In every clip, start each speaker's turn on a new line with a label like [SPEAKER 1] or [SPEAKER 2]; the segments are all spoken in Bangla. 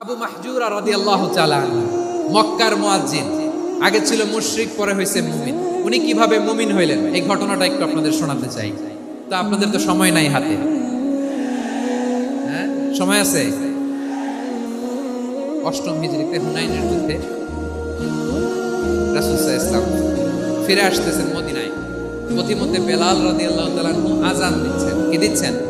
[SPEAKER 1] আবু মাহজুর আর রাদিয়াল্লাহু তাআলা আনহু, মক্কার মুয়াজ্জিন আগে ছিল মুশরিক পরে হয়েছে মুমিন। উনি কীভাবে মুমিন হইলেন? এই ঘটনাটা একটু আপনাদের শোনাতে চাই। তা আপনাদের তো সময় নাই হাতে। হ্যাঁ? সময় আছে? অষ্টম হিজরিতে হুনাইনের যুদ্ধে রাসূল সাল্লাল্লাহু আলাইহি ইসলাম ফিরে আসতেছেন মদিনায়। পথিমধ্যে বেলাল রাদিয়াল্লাহু তাআলা আনহু আজান দিচ্ছেন। কি দিচ্ছেন?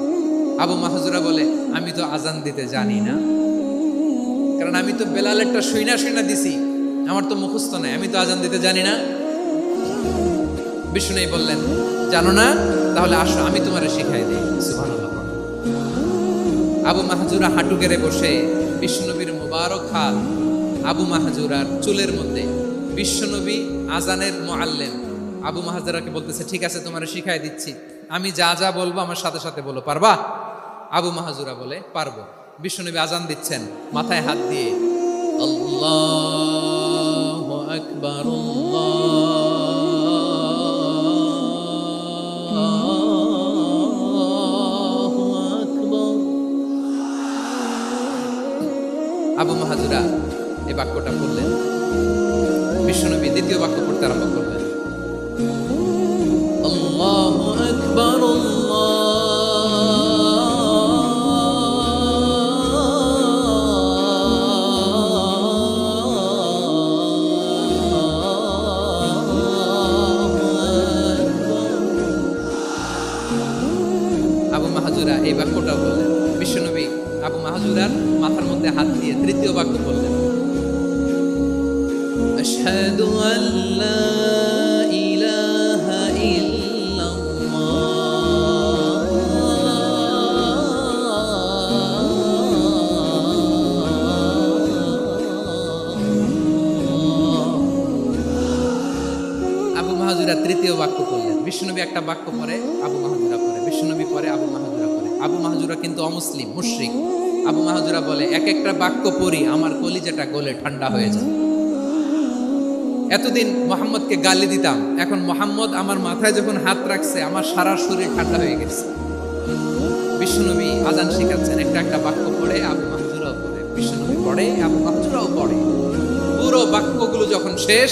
[SPEAKER 1] আবু মাহাজুরা বলে, আমি তো আজান দিতে জানি না। কারণ আমি তো বেলালেরটা শুইনা শুইনা দিছি। আমার তো মুখস্থ নাই, আমি তো আজান দিতে জানি না। বিষ্ণু বললেন, জানো না? তাহলে আসো, আমি তোমারে শিখাই দিই। আবু মাহাজুরা হাঁটু গেড়ে বসে বিশ্বনবীর মুবারক হাত আবু মাহাজুরার চুলের মধ্যে। বিশ্বনবী আজানের মোয়াল্লেম আবু মাহাজুরাকে বলতেছে, ঠিক আছে, তোমার শিখাই দিচ্ছি। আমি যা যা বলব আমার সাথে সাথে বলো, পারবা? আবু মাহাজুরা বলে, পারব। বিশ্বনবী আজান দিচ্ছেন মাথায় হাত দিয়ে। আবু মাহাজুরা এই বাক্যটা পড়লেন। বিশ্বনবী দ্বিতীয় বাক্য পড়তে আরম্ভ করলেন। আল্লাহু আকবার বিষ্ণুনবী একটা বাক্য পরে আবু মাহাজুরা পরে বিষ্ণুনবী পরে আবু মাহাজুরা পরে আবু মাহাজুরা কিন্তু অমুসলিম, মুশরিক। আবু মাহাজুরা বলে, এক একটা বাক্য পড়ি, আমার কলিজাটা গলে ঠান্ডা হয়ে যায়। এতদিন মোহাম্মদকে গালি দিতাম, এখন মোহাম্মদ আমার মাথায় যখন হাত রাখছে, আমার সারা শরীর ঠান্ডা হয়ে গেছে। বিষ্ণুনবী আজান শিখাচ্ছেন, একটা একটা বাক্য পড়ে, আবু মাহাজুরাও পড়ে, বিষ্ণুনবী পড়ে, আবু মাহাজুরাও পড়ে। পুরো বাক্যগুলো যখন শেষ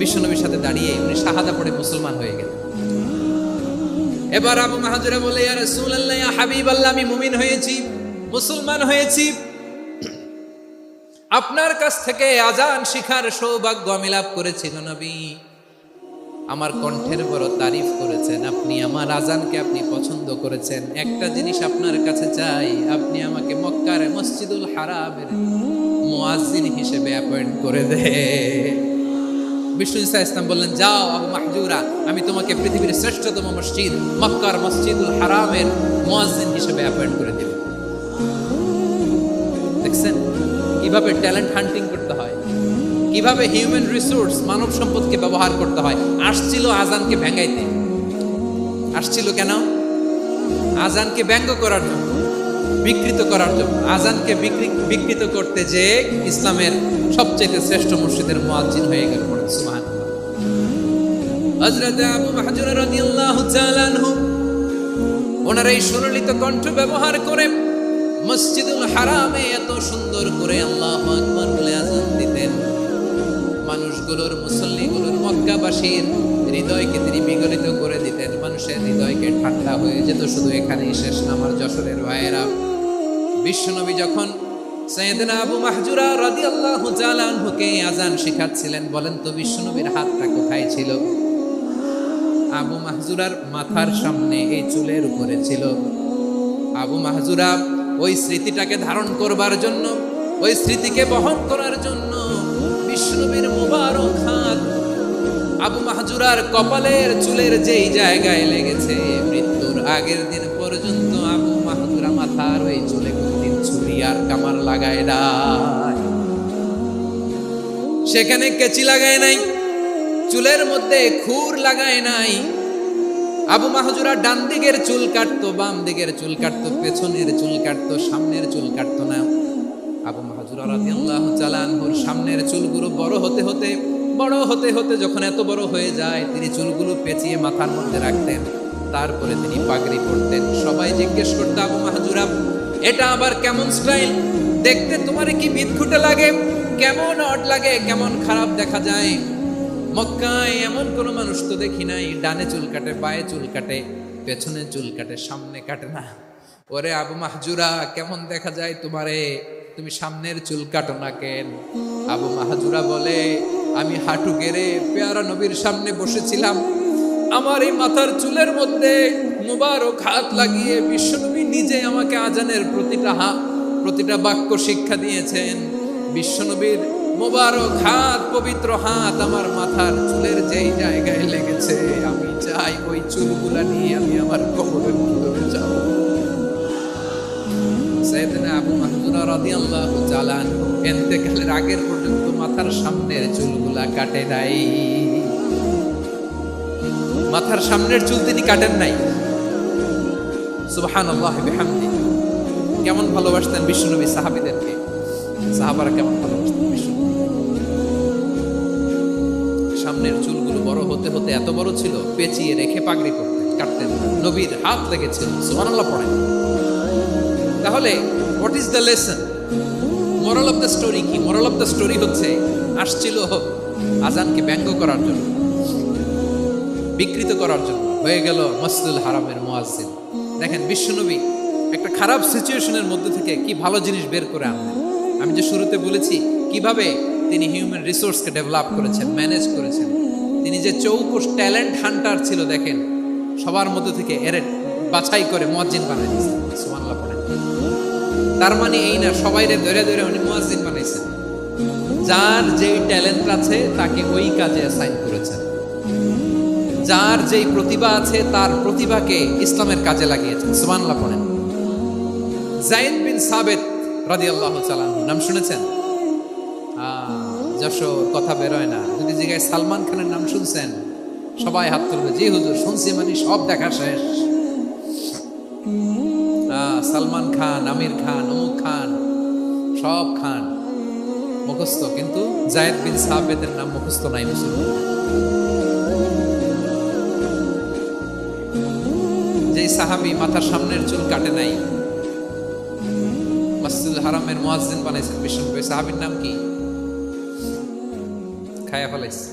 [SPEAKER 1] বিশ্বনবীর সাথে দাঁড়িয়ে উনি শাহাদা পড়ে মুসলমান হয়ে গেলেন। এবার আবু মাহাজুরা বলে, ইয়া রাসূলুল্লাহ, ইয়া হাবিবাল্লাহ, আমি মুমিন হয়েছি, মুসলমান হয়েছি। আপনার কাছ থেকে আজান শিখার সৌভাগ্য আমি লাভ করেছি নবী। আমার কণ্ঠের বড় তারিফ করেছেন, আপনি আমার আজানকে আপনি পছন্দ করেছেন। একটা জিনিস আপনার কাছে চাই, আপনি আমাকে মক্কার মসজিদুল হারামের মুয়াজ্জিন হিসেবে অ্যাপয়েন্ট করে দে। বিষ্ণু ইসা ইসলাম বললেন, যাও আবু মাহজুরা, আমি তোমাকে পৃথিবীর শ্রেষ্ঠতম মসজিদ, মক্কার মসজিদুল হারামের মুয়াজ্জিন হিসেবে অ্যাপয়েন্ট করে দেব। দেখছেন? কীভাবে ট্যালেন্ট হান্টিং করতে হয়? কীভাবে হিউম্যান রিসোর্স মানব সম্পদকে ব্যবহার করতে হয়? আসছিল আজানকে ভেঙাইতে আসছিল কেন? আজানকে ব্যঙ্গ করার জন্য। বিকৃত করার জন্য। আজানকে বিকৃ বিকৃত করতে যে ইসলামের সবচেয়ে শ্রেষ্ঠ মসজিদের মুয়াজ্জিন হয়ে গেল সুবহানাল্লাহ। হযরত আবু মাহজুর রাদিয়াল্লাহু তাআলা আনহু, ওনার এই সুললিত কণ্ঠ ব্যবহার করে মসজিদুল হারামে এত সুন্দর করে আল্লাহু আকবার বলে আজান দিতেন। মানুষগুলোর, মুসল্লিগুলোর, মক্কাবাসীর হৃদয়কে তিনি বিগলিত করে দিতেন। মানুষের হৃদয়কে ঠান্ডা হয়ে যেত, শুধু এখানেই শেষ আমার যশোরের ভাইয়েরা বিশ্বনবী যখন সৈয়দনা আবু মাহজুরা রাদিয়াল্লাহু তাআলা আনহুকে আজান শেখাচ্ছিলেন, বলেন, তো বিশ্বনবীর হাতটা কোথায় ছিল? আবু মাহজুরার মাথার সামনে এই চুলের উপরে ছিল। আবু মাহজুরা ওই স্মৃতিটাকে ধারণ করবার জন্য, ওই স্মৃতিকে বহন করার জন্য বিষ্ণুবীর মুবারক হাত আবু মাহজুরার কপালের চুলের যেই জায়গায় লেগেছে, মৃত্যুর আগের দিন কামার লাগায় নাই। সেখানে কেচি লাগায় নাই, চুলের মধ্যে খুর লাগায় নাই। আবু মাহজুরা ডান দিকের চুল কাটতো, বাম দিকের চুল কাটতো, পেছনের চুল কাটতো, সামনের চুল কাটতো না। আবু মাহজুরা রাদিয়াল্লাহু তাআলা আনহুর সামনের চুলগুলো বড় হতে হতে, বড় হতে হতে যখন এত বড় হয়ে যায়, তিনি চুলগুলো পেঁচিয়ে মাথার মধ্যে রাখতেন। তারপরে তিনি পাগড়ি পরতেন। সবাই জিজ্ঞেস করতো, আবু মাহজুরা এটা আবার কেমন স্টাইল? দেখতে তোমার কি বিদঘুটে লাগে? কেমন অড লাগে? কেমন খারাপ দেখা যায়? মক্কায় এমন কোনো মানুষ তো দেখি নাই। ডানে চুল কাটে, পায়ে চুল কাটে, পেছনে চুল কাটে, সামনে কাটে না। ওরে আবু মাহজুরা, কেমন দেখা যায় তোমারে? তুমি সামনের চুল কাটো না কেন? আবু মাহজুরা বলে, আমি হাঁটু গেড়ে পেয়ারা নবীর সামনে বসেছিলাম। আমার এই মাথার চুলের মধ্যে মুবারক হাত লাগিয়ে বিশ্বনবী নিজে আমাকে আজানের প্রতিটা হাত প্রতিটা বাক্য শিক্ষা দিয়েছেন। বিশ্বনবীর মোবারক হাত, পবিত্র হাত আমার মাথার চুলের যেই জায়গায় লেগেছে, আমি চাই ওই চুলগুলা নিয়ে আমি আমার কবরের ভিতরে যাব। সাইয়েদনা আবু মাহজুরা রাদিয়াল্লাহু তাআলা আগের পর্যন্ত মাথার সামনের চুলগুলা কাটে নাই। মাথার সামনের চুল তিনি কাটেন নাই। সুবহানাল্লাহ বিহামদি কেমন ভালোবাসতেন বিশ্বনবী সাহাবীদেরকে? সাহাবারা কেমন ভালোবাসতেন বিশ্বনবী সামনের চুলগুলো বড় হতে হতে এত বড় ছিল, পেঁচিয়ে রেখে পাগড়ি করতেন, কাটতেন নবীর হাত লেগেছিল সুবহানাল্লাহ পড়েন। তাহলে what is the lesson moral of the story কি? মোরাল অফ দ্য স্টোরি হচ্ছে, আসছিল আজানকে ব্যঙ্গ করার জন্য, বিকৃত করার জন্য, হয়ে গেল মসলুল হারামের মুয়াজ্জিন। দেখেন, বিশ্বনবী একটা খারাপ সিচুয়েশনের মধ্যে থেকে কি ভালো জিনিস বের করে আনলেন? আমি যে শুরুতে বলেছি, কীভাবে তিনি হিউম্যান রিসোর্সকে ডেভেলপ করেছেন ম্যানেজ করেছেন। তিনি যে চৌকুশ ট্যালেন্ট হান্টার ছিল, দেখেন, সবার মধ্যে থেকে এরে বাছাই করে মুয়াজ্জিন বানাই দিয়েছেন। সুবহানাল্লাহ পড়েন। তার মানে এই না, সবাই ধরে ধরে উনি মুয়াজ্জিন বানাইছেন। যার যেই ট্যালেন্ট আছে, তাকে ওই কাজে অ্যাসাইন করেছেন। যার যেই প্রতিভা আছে, তার প্রতিভাকে ইসলামের কাজে লাগিয়েছেন। সুবহানাল্লাহ পড়েন। জাইদ বিন সাবেত রাদিয়াল্লাহু তাআলা নাম শুনেছেন? যশোর, কথা বেরোয় না। যদি জিজ্ঞাসা সালমান খানের নাম শুনছেন, সবাই হাত তুলবে। জি হুজুর, শুনছি মানে সব দেখা শেষ। সালমান খান, আমির খান, অমুক খান, সব খান। মুখস্থ, কিন্তু জায়েদ বিন সাবেতের নাম মুখস্থ নাই মুসলমান সাহাবি মাথার সামনের চুল কাটে নাই। মসজিদুল হারামের মুয়াজ্জিন বানাইছেন বিষ্ণু সাহাবির নাম কি? খায়া ফেলাইছে।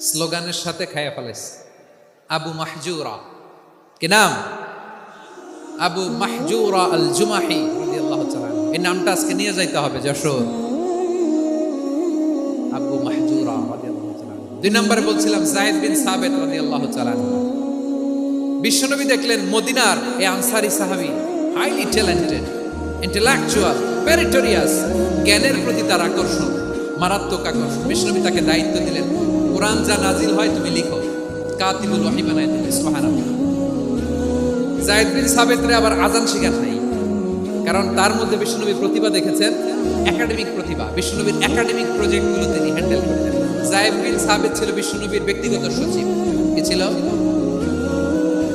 [SPEAKER 1] স্লোগানের সাথে খায়া ফেলাইছে। আবু মাহজুরা। কি নাম? আবু মাহজুরা আল জুমাহি। এই নামটা আজকে নিয়ে যাইতে হবে, যশোর। আবু মাহজুরা। দুই নম্বরে বলছিলাম জায়েদ বিন সাবেত রাদিয়াল্লাহু তাআলা। বিশ্বনবী দেখলেন মদিনার এই আনসারি সাহাবি হাইলি ট্যালেন্টেড ইন্টেলেকচুয়াল মেরিটোরিয়াস জ্ঞানের প্রতি তার আকর্ষণ, মারাত্মক আকর্ষণ। বিষ্ণবী তাকে দায়িত্ব দিলেন, কোরআন যা নাজিল হয় তুমি লিখো। কাতিবুল ওয়াহি বানায় তুমি সুবহানাল্লাহ। জায়েদ বিন সাবেতরে আবার আজান শেখার নাই। কারণ তার মধ্যে বিষ্ণুনবী প্রতিভা দেখেছেন একাডেমিক প্রতিভা। বিষ্ণুনবীর একাডেমিক প্রজেক্টগুলো তিনি হ্যান্ডেল করতেন। জায়েদ বিন সাবেত ছিল বিষ্ণুনবীর ব্যক্তিগত সচিব। কি ছিল?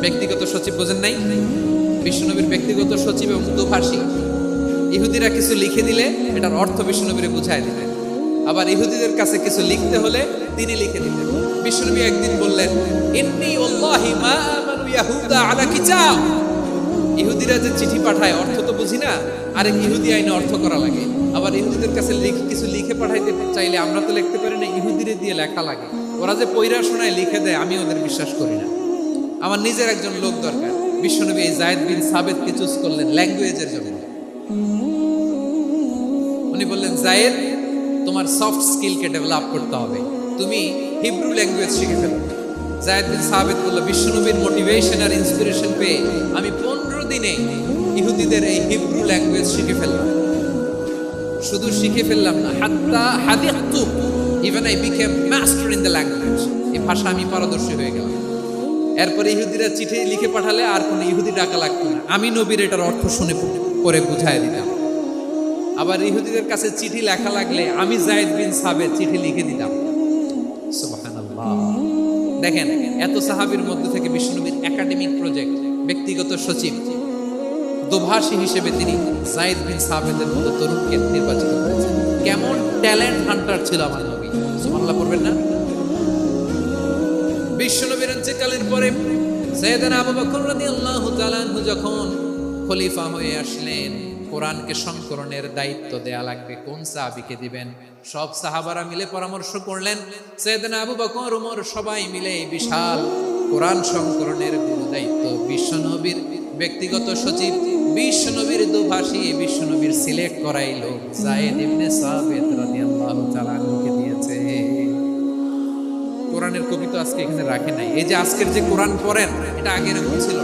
[SPEAKER 1] ব্যক্তিগত সচিব বোঝেন নাই। বিষ্ণুনবীর ব্যক্তিগত সচিব এবং দুভাষী ইহুদিরা কিছু লিখে দিলে এটার অর্থ বিষ্ণুনবীরে বুঝায় দিতেন আবার ইহুদিদের কাছে কিছু লিখতে হলে তিনি লিখে দিতেন বিষ্ণুনবী একদিন বললেন, ইন্নি ওয়াল্লাহি মা ইয়াহুদা আলা কিতাব। ইহুদিরা যে চিঠি পাঠায়, অর্থ তো বুঝি না, আরেক ইহুদি আইনে অর্থ করা লাগে। আবার ইহুদিদের কাছে লিখ- কিছু লিখে পাঠাইতে চাইলে আমরা তো লিখতে পারি না, ইহুদিরে দিয়ে লেখা লাগে। ওরা যে পৈরা শোনায়, লিখে দেয়, আমি ওদের বিশ্বাস করি না। আমার নিজের একজন লোক দরকার। বিশ্বনবী এই জায়েদ বিন সাবেদকে চুজ করলেন ল্যাঙ্গুয়েজের জন্য উনি বললেন, জায়েদ, তোমার সফট স্কিলকে ডেভেলপ করতে হবে। তুমি হিব্রু ল্যাঙ্গুয়েজ শিখে ফেলো। জায়েদ বিন সাবেদ বলল, বিশ্বনবীর মোটিভেশন আর ইন্সপিরেশন পেয়ে আমি পনেরো দিনে ইহুদিদের এই হিব্রু ল্যাঙ্গুয়েজ শিখে ফেললাম। শুধু শিখে ফেললাম না, হাত্তা হাদিয়াতু even I became master in the language এই ভাষা আমি পারদর্শী হয়ে গেলাম। এরপরে ইহুদিরা চিঠি লিখে পাঠালে আর কোনো ইহুদি ডাকা লাগতো না। আমি নবীর এটার অর্থ শুনে করে বুঝাই দিতাম আবার ইহুদিদের কাছে চিঠি লেখা লাগলে আমি জায়েদ বিন সাবেদ চিঠি লিখে দিতাম। দেখেন, এত সাহাবীর মধ্যে থেকে বিষ্ণুনবীর একাডেমিক প্রজেক্ট, ব্যক্তিগত সচিব, দোভাষী হিসেবে তিনি জায়েদ বিন সাবেদের মতো তরুণকে নির্বাচিত করেছেন। কেমন ট্যালেন্ট হান্টার ছিল আমার নবী। সুবহানাল্লাহ পড়বেন না? বিশ্বনবীর ইন্তেকালের পরে সৈয়দনা আবু বকর রাদিয়াল্লাহু তাআলা যখন খলিফা হয়ে আসলেন, কোরআনকে সংকলনের দায়িত্ব দেয়া লাগবে, কোন দিবেন? সব সাহাবারা মিলে পরামর্শ করলেন, সৈয়দনা আবু বকর সবাই মিলে বিশাল কোরআন সংকলনের দায়িত্ব। বিশ্বনবীর ব্যক্তিগত সচিব বিশ্বনবীর দুভাষী বিশ্বনবীর সিলেক্ট করাইলো জায়েদ ইবনে রাদিয়াল্লাহু দিয়েছে কোরআনের কবি তো আজকে এখানে রাখে নাই। এই যে আজকের যে কোরআন পড়েন, এটা আগে এরকম ছিল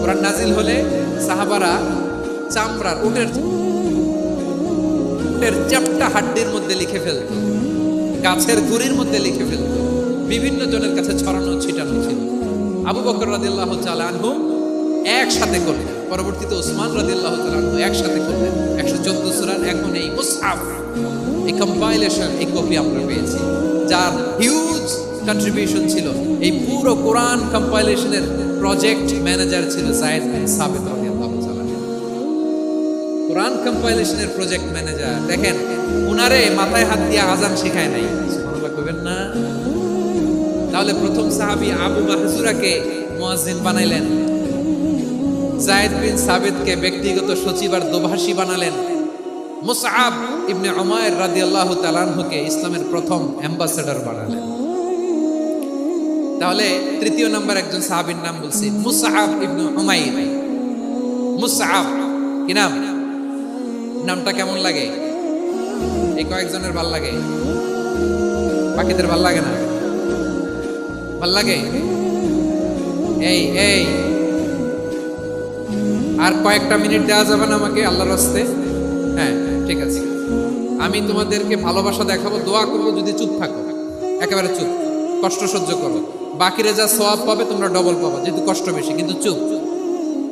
[SPEAKER 1] কোরআন নাজিল হলে সাহাবারা চামড়ার উটের উটের চ্যাপটা হাড্ডির মধ্যে লিখে ফেলত। গাছের গুড়ির মধ্যে লিখে ফেলত। বিভিন্ন জনের কাছে ছড়ানো ছিটানো ছিল। আবু বকর রাদিল্লাহ আনহু একসাথে করলেন। পরবর্তীতে ওসমান রাদিল্লাহ আনহু একসাথে করলেন। একশো চোদ্দ সুরার এখন এই মুসআফ এই কম্পাইলেশন এই কপি আমরা পেয়েছি। যার হিউজ কন্ট্রিবিউশন ছিল। এই পুরো কোরআন কম্পাইলেশনের প্রজেক্ট ম্যানেজার ছিল জায়েদ বিন সাবিত কোরআন কম্পাইলেশনের প্রজেক্ট ম্যানেজার দেখেন, উনারে মাথায় হাত দিয়ে আজান শেখায় নাই। কইবেন না। তাহলে প্রথম সাহাবী আবু মাহজুরাকে মুয়াজ্জিন বানাইলেন। জায়েদ বিন সাবিতকে ব্যক্তিগত সচিব আর দোভাষী বানালেন। মুসআব ইবনে উমায়ের রাদিয়াল্লাহু তাআলা আনহুকে ইসলামের প্রথম অ্যাম্বাসেডর বানালেন। তাহলে তৃতীয় নাম্বার একজন সাহাবীর নাম বলছি মুসআব ইবনে উমাইর। মুসআব, কি নাম? নামটা কেমন লাগে? এই কয়েকজনের ভালো লাগে। বাকিদের ভালো লাগে না? ভালো লাগে? এই এই। আর কয়েকটা মিনিট দেওয়া যাবে না আমাকে আল্লাহর রাস্তে হ্যাঁ ঠিক আছে। আমি তোমাদেরকে ভালোবাসা দেখাবো, দোয়া করব, যদি চুপ থাকো। একেবারে চুপ। কষ্ট সহ্য করো। বাকিরা যা সওয়াব পাবে, তোমরা ডবল পাবে, যেহেতু কষ্ট বেশি। কিন্তু চুপ।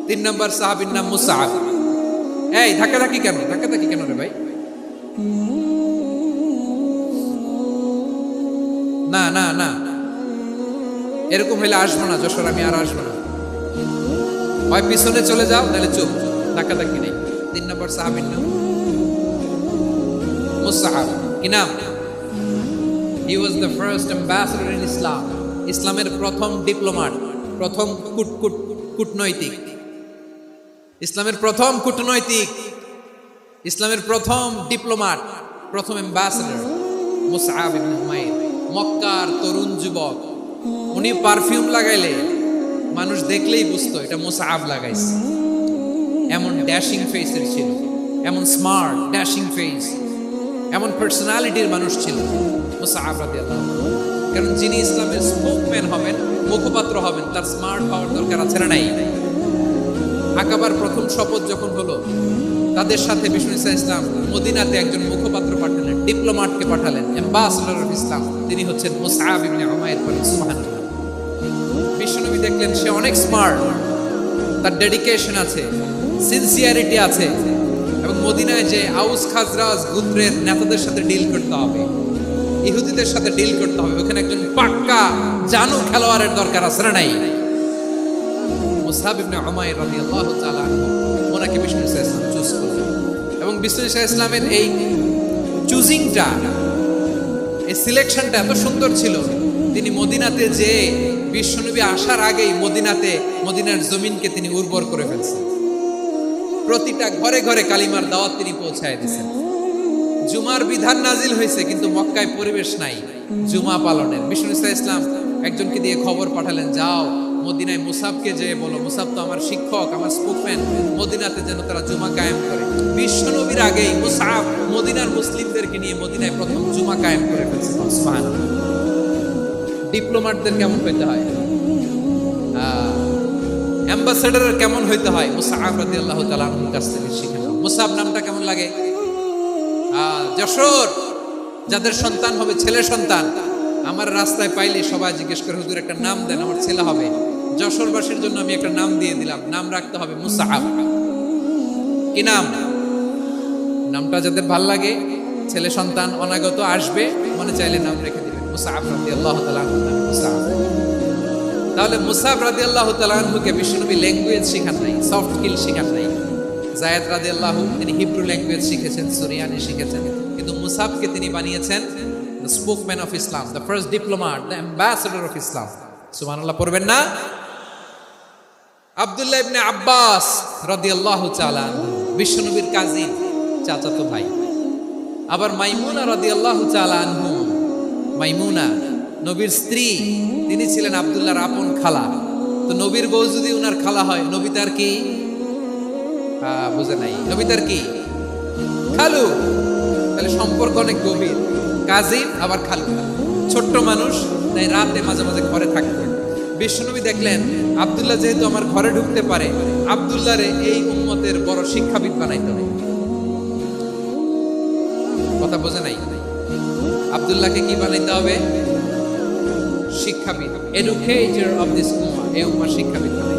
[SPEAKER 1] তিন নম্বর সাহাবির নাম মুসাআব। এই, ধাক্কা ধাক্কি কেন? ধাক্কা ধাক্কি কেন রে ভাই? না না না। এরকম হইলে আসব না, যশোর আমি আর আসব না। হয় পিছনে চলে যাও তাহলে চুপ। ধাক্কা ধাক্কি নেই। তিন নম্বর সাহাবির নাম মুসাহাব কি নাম? He was the first ambassador in Islam ইসলামের প্রথম ডিপ্লোমাট, প্রথম কুট কুট কূটনৈতিক। ইসলামের প্রথম কূটনৈতিক, ইসলামের প্রথম ডিপ্লোমাট, প্রথম উমাইর, মক্কার তরুণ যুবক। উনি পারফিউম লাগাইলে মানুষ দেখলেই বুঝতো, এটা মুসআব লাগাইছে। এমন ড্যাশিং ফেসের ছিল, এমন স্মার্ট ড্যাশিং ফেস এমন পার্সোনালিটির মানুষ ছিল, মুসআব রাদিয়াল্লাহু। কারণ যিনি ইসলামের স্পোকম্যান হবেন, মুখপাত্র হবেন, তার স্মার্ট পাওয়ার দরকার আছে না নাই? আকাবার প্রথম শপথ যখন হলো, তাদের সাথে বিষ্ণু ইসা ইসলাম মদিনাতে একজন মুখপাত্র পাঠালেন, ডিপ্লোমাটকে পাঠালেন অ্যাম্বাসেডর অফ ইসলাম তিনি হচ্ছেন মুসআব ইবনে উমাইর বিশ্বনবী দেখলেন সে অনেক স্মার্ট তার ডেডিকেশন আছে সিনসিয়ারিটি আছে, এবং মদিনায় যে আউস খাজরাজ গুত্রের নেতাদের সাথে ডিল করতে হবে। ইহুদিদের সাথে ডিল করতে হবে। ওখানে একজন পাক্কা জানু খেলোয়াড়ের দরকার আছে, না নাই? মুসাহাব ইবনে উমাইর রাদিয়াল্লাহু তাআলা ওনাকে বিষ্ণু ইসা ইসলাম চুজ করলেন। এবং বিষ্ণু ইসা ইসলামের এই চুজিংটা এই সিলেকশনটা এত সুন্দর ছিল, তিনি মদিনাতে যে বিশ্বনবী আসার আগেই মদিনাতে, মদিনার জমিনকে তিনি উর্বর করে ফেলছেন। প্রতিটা ঘরে ঘরে কালিমার দাওয়াত তিনি পৌঁছায় দিয়েছেন। জুমার বিধান নাজিল হয়েছে, কিন্তু মক্কায় পরিবেশ নাই। জুমা পালনের। ইসা ইসলাম একজনকে দিয়ে খবর পাঠালেন, যাও, মদিনায় মুসাবকে যে বলো। মুসাব তো আমার শিক্ষক, আমার স্পোকম্যান। মদিনাতে যেন তারা জুমা কায়েম করে। বিশ্বনবীর আগেই মুসাব মদিনার মুসলিমদেরকে নিয়ে মদিনায় প্রথম জুমা কায়েম করে ফেলছে। ডিপ্লোমাটদের কেমন হইতে হয়? অ্যাম্বাসেডারের কেমন হইতে হয়? মুসাহাব রাদি আল্লাহ তালার কাছ থেকে শিখে নাও। মুসাহাব নামটা কেমন লাগে? যশোর যাদের সন্তান হবে ছেলে সন্তান, আমার রাস্তায় পাইলে সবাই জিজ্ঞেস করে, হুজুর, একটা নাম দেন, আমার ছেলে হবে। যশোরবাসীর জন্য আমি একটা নাম দিয়ে দিলাম, নাম রাখতে হবে মুসাহাব। কি নাম? নামটা যাদের ভালো লাগে, ছেলে সন্তান অনাগত আসবে, মনে চাইলে নাম রেখে দিবেন। মুসাহাব রাদি আল্লাহ মুসাহাব। তাহলে মুসাব রাদি আল্লাহ তালাহুকে বিশ্বনবী ল্যাঙ্গুয়েজ শেখান নাই সফট স্কিল শেখান নাই। জায়দ রাদি আল্লাহ তিনি হিব্রু ল্যাঙ্গুয়েজ শিখেছেন, সুরিয়ানি শিখেছেন। কিন্তু মুসাবকে তিনি বানিয়েছেন the spokesman of Islam, the first diplomat the ambassador of Islam. সুবহানাল্লাহ, পড়বেন না? আব্দুল্লাহ ইবনে আব্বাস রাদিয়াল্লাহু তাআলা বিশ্বনবীর কাজিন, চাচাতো ভাই। আবার মাইমুনা রাদিয়াল্লাহু তাআলা আনহু, মাইমুনা, নবীর স্ত্রী, তিনি ছিলেন আব্দুল্লাহর আপন খালা। তো নবীর বউ যদি উনার খালা হয়, নবী তার কি? বুঝে নাই। নবী তার কি? খালু। তাহলে সম্পর্ক অনেক গভীর। কাজিন, আবার খালু ছোট্ট মানুষ, তাই রাতে মাঝে মাঝে ঘরে থাকতেন বিশ্বনবী দেখলেন, আব্দুল্লাহ যেহেতু আমার ঘরে ঢুকতে পারে, আব্দুল্লাহরে এই উম্মতের বড় শিক্ষাবিদ বানাইতে হবে। কথা বোঝে নাই? আব্দুল্লাহকে কি বানাইতে হবে? শিক্ষাবিদ। এডুকেটর অফ দিস উম্মা এই উম্মার শিক্ষাবিদ বানাইতে হবে।